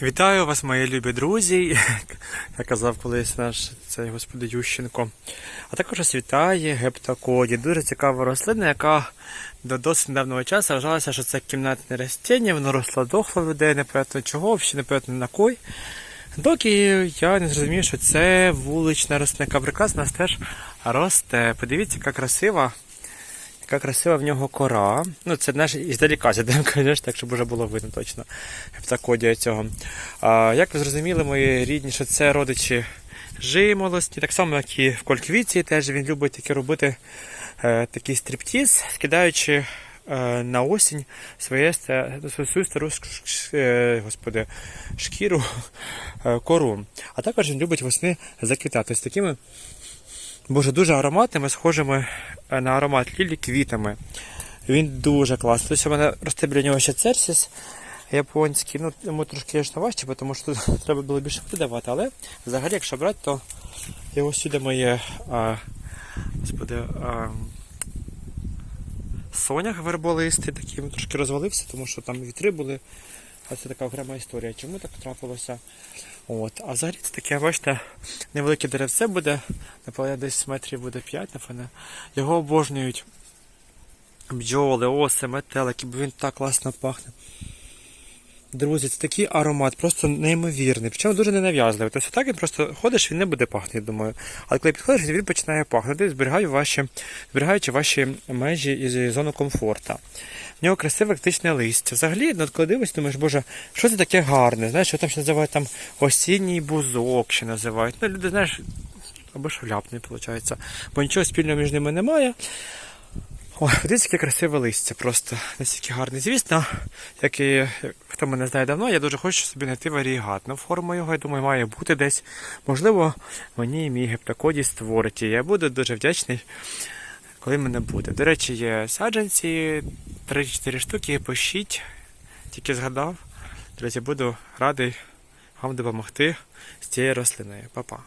Вітаю вас, мої любі друзі, як казав колись наш цей господи Ющенко. А також вас вітає гептокоді. Дуже цікава рослина, яка до досить недавнього часу вважалася, що це кімнатне растіння, воно росло дохло людей, непонятно чого, взагалі непонятно на кой. Доки я не зрозумів, що це вулична рослина, яка нас теж росте. Подивіться, яка красива. Яка красива в нього кора. Ну, це наш іздаліка звісно, так щоб вже було видно точно гептокодія цього. А, як ви зрозуміли, мої рідні, що це родичі жимолості, так само, як і в кольквіці, теж він любить таке робити е, такий стріптіз, скидаючи е, на осінь своє, свою стару е, господи, шкіру е, кору. А також він любить восени заквітати з такими Боже, дуже ароматними, схожими на аромат лілі квітами. Він дуже класний. Тобто у мене росте біля нього ще церсіс японський. Ну, йому трошки звісно, важче, тому що тут треба було більше води. Але взагалі, якщо брати, то його сюди моє а, господи, а, сонях верболистий, такий трошки розвалився, тому що там вітри були. А це така окрема історія. Чому так трапилося? От. А взагалі це таке, бачите, невелике деревце буде, напевно, десь метрів буде 5, напевно. Його обожнюють бджоли, оси, метелики, бо він так класно пахне. Друзі, це такий аромат, просто неймовірний. Причому дуже ненав'язливий. Тобто так він просто ходиш, він не буде пахнути, я думаю. Але коли підходиш, він починає пахнути, зберігаю ваші, зберігаючи ваші межі і зону комфорту. В нього красиве ектичне листя. Взагалі, ну, коли дивишся, думаєш, боже, що це таке гарне? Знаєш, що там ще називають там осінній бузок, ще називають. Ну, люди, знаєш, або шляпний, виходить. Бо нічого спільного між ними немає. Ой, дивіться, яке красиве листя, просто настільки гарне. Звісно, як і хто мене знає давно, я дуже хочу собі знайти варігатну форму його, я думаю, має бути десь. Можливо, мені мій гептокоді створить. І я буду дуже вдячний, коли мене буде. До речі, є саджанці, 3-4 штуки, пишіть, тільки згадав. Друзі, буду радий вам допомогти з цією рослиною. Па-па.